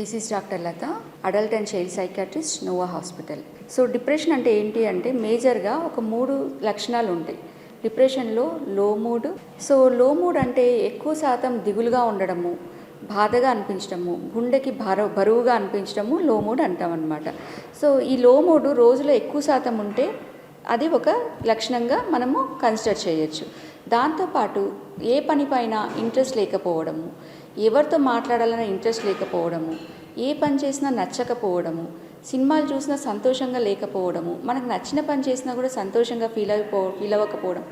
This is doctor Lata adult and child psychiatrist Nova hospital so depression అంటే ఏంటి అంటే మేజర్గా ఒక మూడు లక్షణాలు ఉంటాయి. డిప్రెషన్లో లో మూడ్ సో లో మూడ్ అంటే ఎక్కువ శాతం దిగులుగా ఉండడము బాధగా అనిపించడము గుండెకి భార బరువుగా అనిపించడము లో మూడ్ అంటాం అనమాట సో ఈ లో మూడ్ రోజులో ఎక్కువ శాతం ఉంటే అది ఒక లక్షణంగా మనము కన్సిడర్ చేయొచ్చు. దాంతోపాటు ఏ పనిపైన ఇంట్రెస్ట్ లేకపోవడము ఎవరితో మాట్లాడాలన్న ఇంట్రెస్ట్ లేకపోవడము ఏ పని చేసినా నచ్చకపోవడము సినిమాలు చూసినా సంతోషంగా లేకపోవడము మనకు నచ్చిన పని చేసినా కూడా సంతోషంగా ఫీల్ అయిపో ఫీల్ అవ్వకపోవడం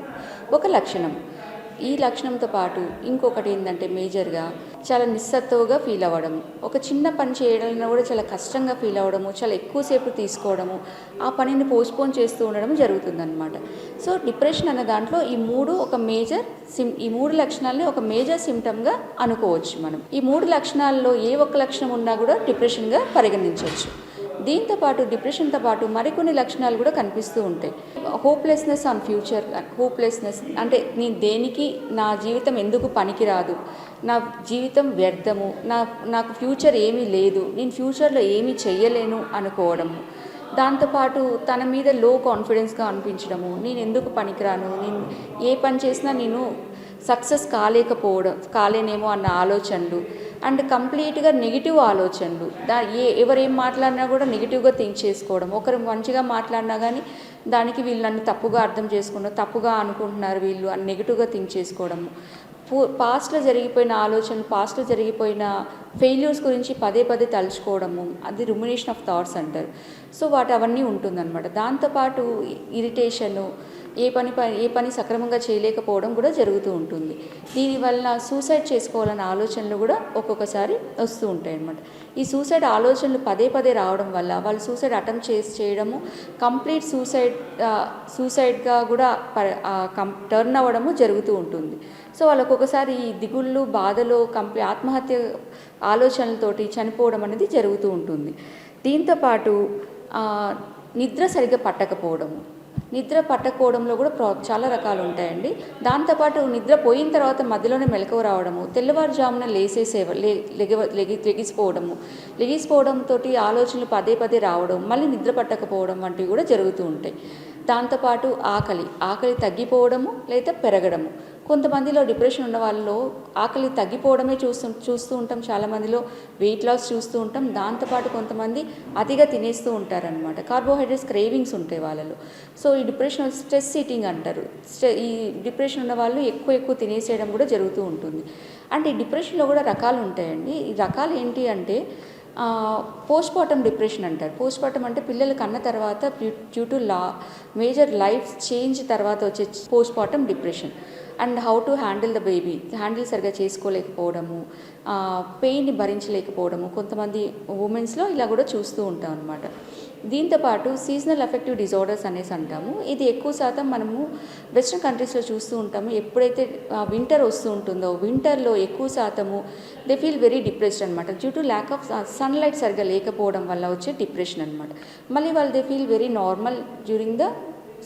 ఒక లక్షణం. ఈ లక్షణంతో పాటు ఇంకొకటి ఏంటంటే మేజర్గా చాలా నిస్సత్తువుగా ఫీల్ అవ్వడం. ఒక చిన్న పని చేయడం కూడా చాలా కష్టంగా ఫీల్ అవ్వడము చాలా ఎక్కువసేపు తీసుకోవడము ఆ పనిని పోస్ట్పోన్ చేస్తూ ఉండడం జరుగుతుందన్నమాట. సో డిప్రెషన్ అనే దాంట్లో ఈ మూడు ఒక మేజర్ సిమ్ ఈ మూడు లక్షణాలని ఒక మేజర్ సిమ్టమ్గా అనుకోవచ్చు మనం. ఈ మూడు లక్షణాల్లో ఏ ఒక్క లక్షణం ఉన్నా కూడా డిప్రెషన్గా పరిగణించవచ్చు. దీంతో పాటు డిప్రెషన్తో పాటు మరికొన్ని లక్షణాలు కూడా కనిపిస్తూ ఉంటాయి. హోప్లెస్నెస్ ఆన్ ఫ్యూచర్ హోప్లెస్నెస్ అంటే నేను దేనికి నా జీవితం ఎందుకు పనికిరాదు? నా జీవితం వ్యర్థము నా నాకు ఫ్యూచర్ ఏమీ లేదు నేను ఫ్యూచర్లో ఏమీ చెయ్యలేను అనుకోవడము. దాంతోపాటు తన మీద లో కాన్ఫిడెన్స్గా అనిపించడము నేను ఎందుకు పనికిరాను నేను ఏ పని చేసినా నేను సక్సెస్ కాలేకపోవడం కాలేనేమో అన్న ఆలోచనలు అండ్ కంప్లీట్గా నెగిటివ్ ఆలోచనలు. దా ఏ ఎవరేం మాట్లాడినా కూడా నెగిటివ్గా థింక్ చేసుకోవడం. ఒకరు మంచిగా మాట్లాడినా కానీ దానికి వీళ్ళు నన్ను తప్పుగా అర్థం చేసుకున్నారు తప్పుగా అనుకుంటున్నారు వీళ్ళు అని నెగిటివ్గా థింక్ చేసుకోవడము. పాస్ట్లో జరిగిపోయిన ఆలోచనలు పాస్ట్లో జరిగిపోయిన ఫెయిల్యూర్స్ గురించి పదే పదే తలుచుకోవడము. అది రుమినేషన్ ఆఫ్ థాట్స్ అంటారు. సో వాటి అవన్నీ ఉంటుందన్నమాట. దాంతోపాటు ఇరిటేషను ఏ పని ఏ పని సక్రమంగా చేయలేకపోవడం కూడా జరుగుతూ ఉంటుంది. దీనివల్ల సూసైడ్ చేసుకోవాలన్న ఆలోచనలు కూడా ఒక్కొక్కసారి వస్తూ ఉంటాయి అన్నమాట. ఈ సూసైడ్ ఆలోచనలు పదే పదే రావడం వల్ల వాళ్ళు సూసైడ్ అటెంప్ట్ చేసి చేయడము కంప్లీట్ సూసైడ్ సూసైడ్గా కూడా కం టర్న్ అవ్వడము జరుగుతూ ఉంటుంది. సో వాళ్ళు ఒక్కొక్కసారి ఈ దిగుళ్ళు బాధలు కంప్లీ ఆత్మహత్య ఆలోచనలతోటి చనిపోవడం అనేది జరుగుతూ ఉంటుంది. దీంతోపాటు నిద్ర సరిగ్గా పట్టకపోవడము. నిద్ర పట్టకపోవడంలో కూడా ప్రా చాలా రకాలు ఉంటాయండి. దాంతోపాటు నిద్ర పోయిన తర్వాత మధ్యలోనే మెలకువ రావడము తెల్లవారుజామున లేసేసే లే లెగి లెగిసిపోవడము లెగిసిపోవడంతో ఆలోచనలు పదే పదే రావడం మళ్ళీ నిద్ర పట్టకపోవడం వంటివి కూడా జరుగుతూ ఉంటాయి. దాంతోపాటు ఆకలి ఆకలి తగ్గిపోవడము లేదా పెరగడము. కొంతమందిలో డిప్రెషన్ ఉన్న వాళ్ళలో ఆకలి తగ్గిపోవడమే చూస్తూ చూస్తూ ఉంటాం. చాలామందిలో వెయిట్ లాస్ చూస్తూ ఉంటాం. దాంతోపాటు కొంతమంది అతిగా తినేస్తూ ఉంటారనమాట కార్బోహైడ్రేట్స్ క్రేవింగ్స్ ఉంటాయి వాళ్ళలో. సో ఈ డిప్రెషన్ స్ట్రెస్ ఈటింగ్ అంటారు. స్ట్రె ఈ డిప్రెషన్ ఉన్న వాళ్ళు ఎక్కువ ఎక్కువ తినేసేయడం కూడా జరుగుతూ ఉంటుంది. అంటే ఈ డిప్రెషన్లో కూడా రకాలు ఉంటాయండి. ఈ రకాలు ఏంటి అంటే పోస్ట్మార్టం డిప్రెషన్ అంటారు. పోస్ట్మార్టం అంటే పిల్లలు కన్న తర్వాత డ్యూ టు లా మేజర్ లైఫ్ చేంజ్ తర్వాత వచ్చే postpartum depression. And how to handle the baby. Handle సరిగా చేసుకోలేకపోవడము పెయిన్ని భరించలేకపోవడము. కొంతమంది ఉమెన్స్లో ఇలా కూడా చూస్తూ ఉంటాం అనమాట దీంతోపాటు సీజనల్ ఎఫెక్టివ్ డిజార్డర్స్ అనేసి అంటాము. ఇది ఎక్కువ శాతం మనము వెస్ట్రన్ కంట్రీస్లో చూస్తూ ఉంటాము. ఎప్పుడైతే వింటర్ వస్తూ ఉంటుందో వింటర్లో ఎక్కువ శాతము దే ఫీల్ వెరీ డిప్రెస్డ్ అనమాట due to lack of sunlight సరిగా లేకపోవడం వల్ల వచ్చే డిప్రెషన్ అనమాట మళ్ళీ వాళ్ళు they feel very normal during the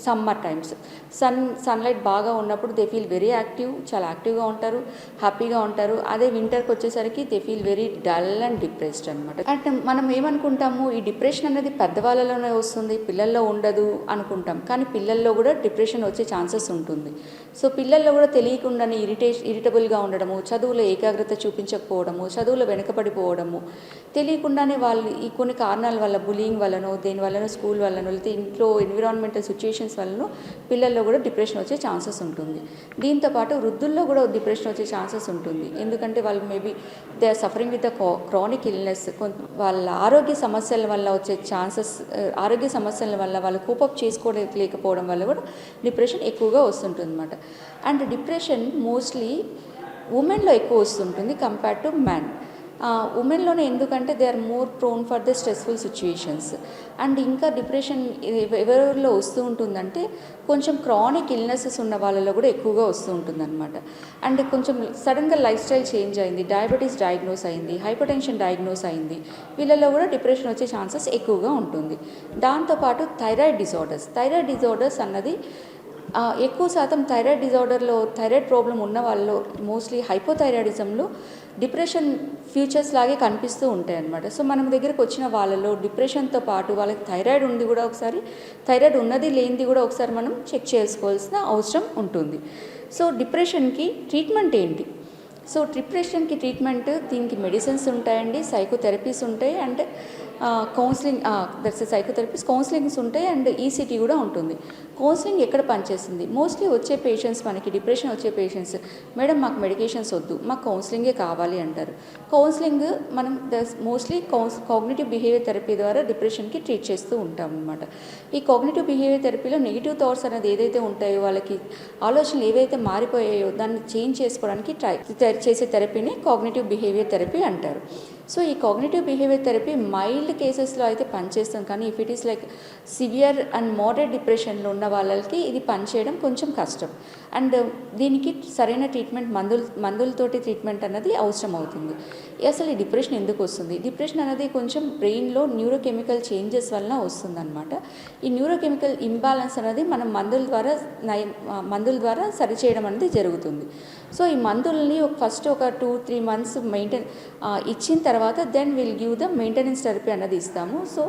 summer times. Sun sunlight బాగా ఉన్నప్పుడు దే ఫీల్ వెరీ యాక్టివ్ చాలా యాక్టివ్గా ఉంటారు హ్యాపీగా ఉంటారు. అదే వింటర్కి వచ్చేసరికి they feel very dull and depressed అనమాట అంటే మనం ఏమనుకుంటాము ఈ డిప్రెషన్ అనేది పెద్దవాళ్ళలోనే వస్తుంది పిల్లల్లో ఉండదు అనుకుంటాం. కానీ పిల్లల్లో కూడా డిప్రెషన్ వచ్చే ఛాన్సెస్ ఉంటుంది. సో పిల్లల్లో కూడా తెలియకుండానే ఇరిటేషన్ ఇరిటబుల్గా ఉండడము చదువులో ఏకాగ్రత చూపించకపోవడము చదువులో వెనకబడిపోవడము తెలియకుండానే వాళ్ళు ఈ కొన్ని కారణాల వల్ల బులింగ్ వల్లనో దేని వల్లనో స్కూల్ వల్లనో లేకపోతే ఇంట్లో ఎన్విరాన్మెంటల్ సిచ్యుయేషన్స్ వల్లనో పిల్లల్లో కూడా డిప్రెషన్ వచ్చే ఛాన్సెస్ ఉంటుంది. దీంతోపాటు వృద్ధుల్లో కూడా డిప్రెషన్ వచ్చే ఛాన్సెస్ ఉంటుంది. ఎందుకంటే వాళ్ళు maybe they are suffering with the chronic illness వాళ్ళ ఆరోగ్య సమస్యల వల్ల వచ్చే ఛాన్సెస్ ఆరోగ్య సమస్యల వల్ల వాళ్ళు కూపప్ చేసుకోలేకపోవడం వల్ల కూడా డిప్రెషన్ ఎక్కువగా వస్తుంటుంది అనమాట అండ్ డిప్రెషన్ మోస్ట్లీ ఉమెన్లో ఎక్కువ వస్తుంటుంది కంపేర్ టు మ్యాన్ ఉమెన్లోనే ఎందుకంటే they are more prone for the stressful situations and ఇంకా డిప్రెషన్ ఎవరెవరిలో వస్తూ ఉంటుందంటే కొంచెం క్రానిక్ ఇల్నెసెస్ ఉన్న వాళ్ళలో కూడా ఎక్కువగా వస్తూ ఉంటుందన్నమాట. అండ్ కొంచెం సడన్గా లైఫ్ స్టైల్ చేంజ్ అయింది డయాబెటీస్ డయాగ్నోస్ అయింది హైపర్ టెన్షన్ డయాగ్నోస్ అయింది వీళ్ళలో కూడా డిప్రెషన్ వచ్చే ఛాన్సెస్ ఎక్కువగా ఉంటుంది. దాంతోపాటు థైరాయిడ్ డిజార్డర్స్ థైరాయిడ్ డిజార్డర్స్ అన్నది ఎక్కువ శాతం థైరాయిడ్ డిజార్డర్లో థైరాయిడ్ ప్రాబ్లం ఉన్న వాళ్ళలో మోస్ట్లీ హైపోథైరాయిడిజంలో డిప్రెషన్ ఫ్యూచర్స్ లాగే కనిపిస్తూ ఉంటాయి అన్నమాట. సో మనం దగ్గరకు వచ్చిన వాళ్ళలో డిప్రెషన్తో పాటు వాళ్ళకి థైరాయిడ్ ఉంది కూడా ఒకసారి థైరాయిడ్ ఉన్నది లేనిది కూడా ఒకసారి మనం చెక్ చేసుకోవాల్సిన అవసరం ఉంటుంది. సో డిప్రెషన్కి ట్రీట్మెంట్ ఏంటి? సో డిప్రెషన్కి ట్రీట్మెంట్ దీనికి మెడిసిన్స్ ఉంటాయండి సైకోథెరపీస్ ఉంటాయి and counselling that's psychotherapies counsellings ఉంటాయి అండ్ ఈసీటీ కూడా ఉంటుంది. కౌన్సిలింగ్ ఎక్కడ పనిచేస్తుంది? మోస్ట్లీ వచ్చే పేషెంట్స్ మనకి డిప్రెషన్ వచ్చే పేషెంట్స్ మేడం మాకు మెడికేషన్స్ వద్దు. మాకు కౌన్సిలింగే కావాలి అంటారు. కౌన్సిలింగ్ మనం మోస్ట్లీ కౌన్స్ కాగ్నేటివ్ బిహేవియర్ థెరపీ ద్వారా డిప్రెషన్కి ట్రీట్ చేస్తూ ఉంటాం అనమాట ఈ కాగ్నేటివ్ బిహేవియర్ థెరపీలో నెగిటివ్ థాట్స్ అనేది ఏదైతే ఉంటాయో వాళ్ళకి ఆలోచనలు ఏవైతే మారిపోయాయో దాన్ని చేంజ్ చేసుకోవడానికి ట్రై చేసే థెరపీని కాగ్నేటివ్ బిహేవియర్ థెరపీ అంటారు. సో ఈ కాగ్నేటివ్ బిహేవియర్ థెరపీ మైల్డ్ కేసెస్లో అయితే పనిచేస్తుంది. కానీ if it is like severe and moderate డిప్రెషన్లో ఉన్న వాళ్ళకి ఇది పనిచేయడం కొంచెం కష్టం. అండ్ దీనికి సరైన ట్రీట్మెంట్ మందులు మందులతోటి ట్రీట్మెంట్ అన్నది అవసరం అవుతుంది. అసలు ఈ డిప్రెషన్ ఎందుకు వస్తుంది? డిప్రెషన్ అనేది కొంచెం బ్రెయిన్లో న్యూరోకెమికల్ చేంజెస్ వలన వస్తుందన్నమాట. ఈ న్యూరోకెమికల్ ఇంబ్యాలెన్స్ అనేది మనం మందుల ద్వారా నయం మందుల ద్వారా సరిచేయడం అనేది జరుగుతుంది. సో ఈ మందుల్ని ఫస్ట్ ఒక టూ త్రీ మంత్స్ మెయింటైన్ ఇచ్చిన తర్వాత then will give the maintenance therapy అనేది ఇస్తాము. సో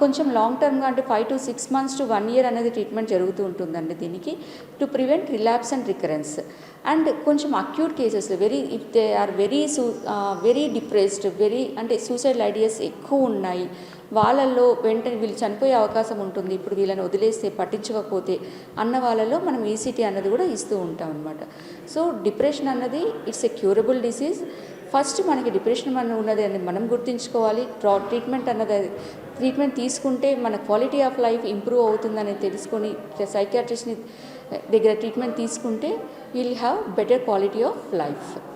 కొంచెం లాంగ్ టర్మ్గా అంటే five to six months to one year అనేది ట్రీట్మెంట్ జరుగుతూ ఉంటుందండి దీనికి to prevent relapse and recurrence and కొంచెం acute cases very if they are very సూ వెరీ డిప్రెస్డ్ వెరీ అంటే సూసైడ్ ఐడియాస్ ఎక్కువ ఉన్నాయి వాళ్ళల్లో వెంటనే వీళ్ళు చనిపోయే అవకాశం ఉంటుంది. ఇప్పుడు వీళ్ళని వదిలేస్తే పట్టించకపోతే అన్న వాళ్ళలో మనం ఈసీటీ అన్నది కూడా ఇస్తూ ఉంటాం అనమాట సో డిప్రెషన్ అన్నది it's a curable disease. First మనకి డిప్రెషన్ మన ఉన్నది అని మనం గుర్తుంచుకోవాలి. ట్రీట్మెంట్ అన్నది ట్రీట్మెంట్ తీసుకుంటే మన క్వాలిటీ ఆఫ్ లైఫ్ ఇంప్రూవ్ అవుతుందని తెలుసుకొని సైకాట్రిస్ట్ని దగ్గర ట్రీట్మెంట్ తీసుకుంటే will have better quality of life.